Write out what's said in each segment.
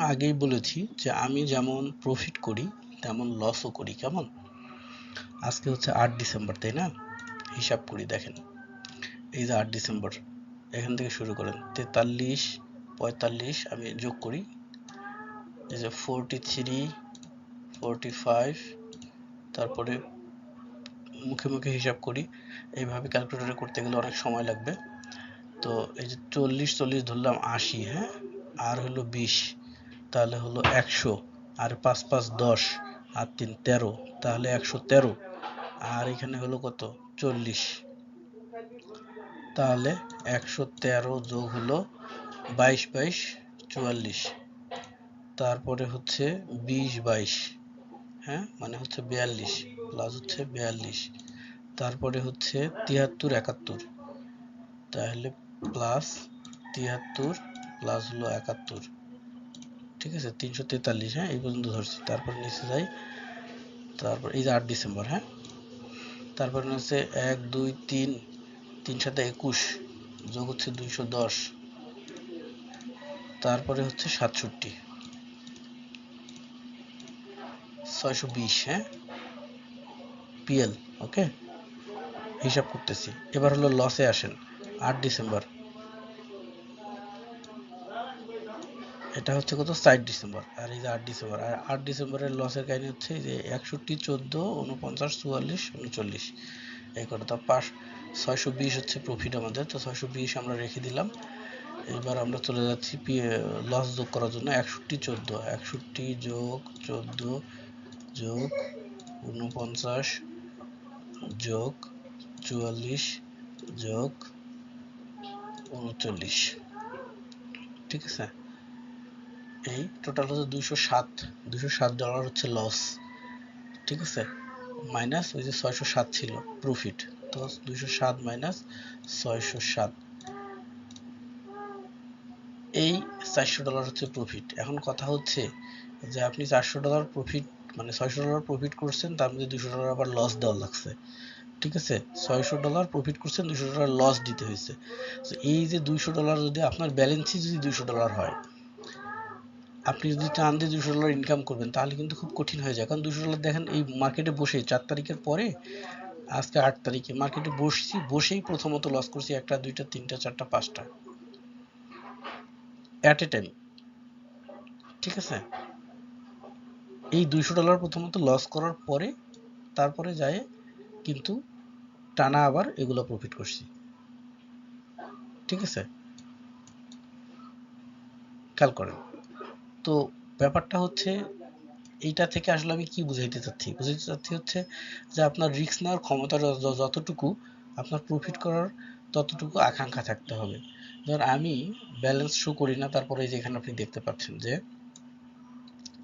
আগেই বলেছি যে আমি যেমন প্রফিট করি, তেমন লসও করি, কেমন? আজকে হচ্ছে আট ডিসেম্বর, তাই না? হিসাব করি, দেখেন। এই যে আট ডিসেম্বর, এখান থেকে শুরু করেন। তেতাল্লিশ, পঁয়তাল্লিশ আমি যোগ করি। এই যে ফোরটি থ্রি ফোরটি ফাইভ তারপরে মুখে মুখে হিসাব করি। এইভাবে ক্যালকুলেটরে করতে গেলে অনেক সময় লাগবে। তো এই যে চল্লিশ চল্লিশ ধরলাম আশি হ্যাঁ? আর হলো বিশ। তাহলে হলো একশো, আর পাঁচ পাঁচ দশ, আর তিন তেরো, তাহলে একশো তেরো, আর এখানে হলো কত? চল্লিশ। তাহলে একশো তেরো যোগ হলো বাইশ বাইশ চুয়াল্লিশ। তারপরে হচ্ছে বিশ বাইশ হ্যাঁ? মানে হচ্ছে বিয়াল্লিশ প্লাস হচ্ছে বিয়াল্লিশ। তারপরে হচ্ছে তিয়াত্তর একাত্তর। তাহলে প্লাস তিয়াত্তর প্লাস হলো একাত্তর। ঠিক আছে? তিনশো তেতাল্লিশ হ্যাঁ এই পর্যন্ত ধরছি। তারপর নিচে যাই। তারপর এই যে আট ডিসেম্বর হ্যাঁ? তারপরে হচ্ছে এক, দুই, তিন তিন সাথে একুশ, যোগ হচ্ছে দুইশো দশ। তারপরে হচ্ছে সাতষট্টি। ছয়শো বিশ হ্যাঁ? PL, okay? হিসাব করতেছি। এবার হলো লসে আসেন। আট ডিসেম্বর। এটা হচ্ছে কত? ষাট ডিসেম্বর। আর এই যে আট ডিসেম্বর। আর আট ডিসেম্বরের লসের কাহিনী হচ্ছে যে একষট্টি, চোদ্দ উনপঞ্চাশ চুয়াল্লিশ উনচল্লিশ এই করে তো পাঁচ, ছয়শো বিশ হচ্ছে প্রফিট আমাদের। তো ছয়শো বিশ আমরা রেখে দিলাম। এবার আমরা চলে যাচ্ছি লস যোগ করার জন্য একষট্টি, চোদ্দ। একষট্টি যোগ চোদ্দ, যোগ উনপঞ্চাশ যোগ, চুয়াল্লিশ, যোগ উনচল্লিশ ঠিক আছে? এই টোটাল হচ্ছে দুইশো সাত দুইশো সাত ডলার হচ্ছে লস ঠিক আছে? মাইনাস ওই যে ছয়শো সাত ছিল প্রফিট তো দুইশো সাত মাইনাস ছয়শো সাত। এই চারশো ডলার হচ্ছে প্রফিট এখন কথা হচ্ছে যে আপনি চারশো ডলার প্রফিট মানে ছয়শো ডলার প্রফিট করছেন, তার মধ্যে দুশো ডলার আবার লস দেওয়া লাগছে, ঠিক আছে? ছয়শো ডলার প্রফিট করছেন দুশো ডলার লস দিতে হয়েছে। তো এই যে দুইশো ডলার যদি আপনার ব্যালেন্সই যদি দুইশো ডলার হয় আপনি যদি চান দিয়ে দুশো ডলার ইনকাম করবেন, তাহলে কিন্তু খুব কঠিন হয়ে যায়। কারণ দুশো ডলার দেখেন, এই মার্কেটে বসে চার তারিখের পরে, আজকে আট তারিখে মার্কেটে বসছি, বসেই প্রথমত লস করছি একটা, দুইটা, তিনটা, চারটা, পাঁচটা। অ্যাট এ টাইম ঠিক আছে? এই দুইশো ডলার প্রথমত লস করার পরে, তারপরে যায় কিন্তু টানা আবার এগুলো প্রফিট করছি। ঠিক আছে? খেয়াল করেন। তো ব্যাপারটা হচ্ছে এইটা থেকে আসলে আমি কি বুঝাইতে চাচ্ছি? বুঝাইতে চাচ্ছি হচ্ছে যে আপনার রিস্ক নেওয়ার ক্ষমতা যতটুকু, আপনার প্রফিট করার ততটুকু আকাঙ্ক্ষা থাকতে হবে। ধর আমি ব্যালেন্স শো করি না, তারপরে যেখানে আপনি দেখতে পাচ্ছেন যে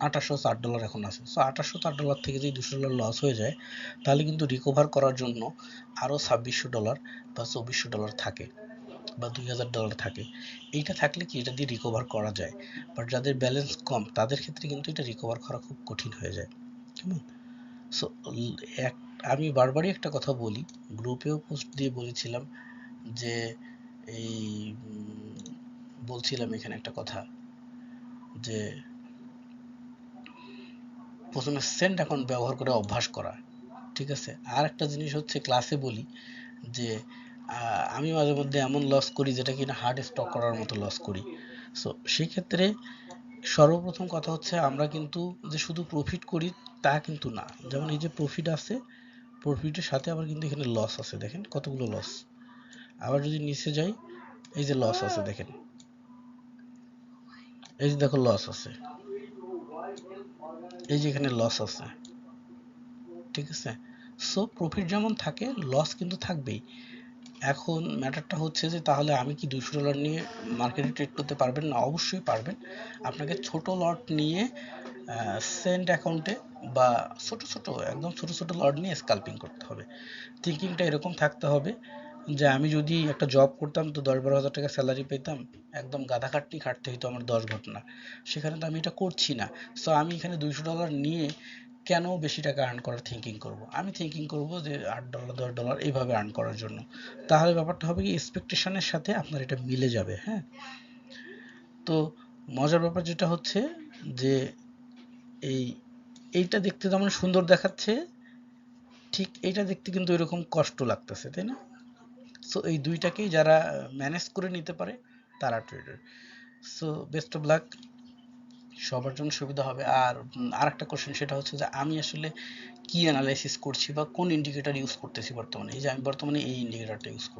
আঠাশশো চার ডলার এখন আছে। সো আঠাশশো চার ডলার থেকে যদি দুশো ডলার লস হয়ে যায়, তাহলে কিন্তু রিকভার করার জন্য আরও ছাব্বিশশো ডলার বা চব্বিশশো ডলার থাকে। বা দুই হাজার ডলার থাকে। এইটা থাকলে কি এটা দিয়ে রিকভার করা যায়? বাট যাদের ব্যালেন্স কম, তাদের ক্ষেত্রে কিন্তু এটা রিকভার করা খুব কঠিন হয়ে যায়। কেমন? সো এক, আমি বারবারই একটা কথা বলি গ্রুপেও পোস্ট দিয়ে বলেছিলাম যে, এই, বলছিলাম এখানে একটা কথা যে, প্রথমে সেন্ট অ্যাকাউন্ট ব্যবহার করে অভ্যাস করা, ঠিক আছে? আর একটা জিনিস হচ্ছে ক্লাসে বলি যে আমি মাঝে মধ্যে এমন লস করি যেটা কিনা হার্ড স্টক করার মতো লস করি। সো সেই ক্ষেত্রে সর্বপ্রথম কথা হচ্ছে আমরা কিন্তু যে শুধু প্রফিট করি তা কিন্তু না। যেমন এই যে প্রফিট আছে প্রফিটের সাথে আবার কিন্তু এখানে লস আছে। দেখেন কতগুলো লস আবার যদি নিচে যাই, এই যে লস আছে দেখেন। এই যে দেখো লস আছে। এই যে এখানে লস আছে। ঠিক আছে? সো প্রফিট যেমন থাকে লস কিন্তু থাকবেই। এখন ম্যাটারটা হচ্ছে যে তাহলে আমি কি দুশো ডলার নিয়ে মার্কেটে ট্রেড করতে পারবেন? না, অবশ্যই পারবেন। আপনাকে ছোট লট নিয়ে সেন্ট অ্যাকাউন্টে বা ছোট ছোট, একদম ছোট ছোট লট নিয়ে স্কাল্পিং করতে হবে। থিঙ্কিংটা এরকম থাকতে হবে যে আমি যদি একটা জব করতাম তো দশ বারো হাজার টাকা স্যালারি পেতাম, একদম গাধা খাটনি খাটতে হইতো আমার দশ ঘটনা সেখানে তো আমি এটা করছি না। সো আমি এখানে দুইশো ডলার নিয়ে কেন বেশি টাকা আর্ন করার থিঙ্কিং করব? আমি থিঙ্কিং করব যে আট ডলার দশ ডলার এইভাবে আর্ন করার জন্য। তাহলে ব্যাপারটা হবে কি এক্সপেকটেশনের সাথে আপনার এটা মিলে যাবে হ্যাঁ? তো মজার ব্যাপার যেটা হচ্ছে যে এই, এইটা দেখতে যেমন সুন্দর দেখাচ্ছে, ঠিক এইটা দেখতে কিন্তু এরকম কষ্ট লাগতেছে, তাই না? সো এই দুইটাকেই যারা ম্যানেজ করে নিতে পারে, তারা trader so best of luck সবার জন্য সুবিধা হবে। আর আরেকটা কোশ্চেন সেটা হচ্ছে যে আমি আসলে কি অ্যানালাইসিস করছি বা কোন ইন্ডিকেটর ইউজ করতেছি বর্তমানে? এই যে আমি বর্তমানে এই ইন্ডিকেটরটা ইউজ করছি।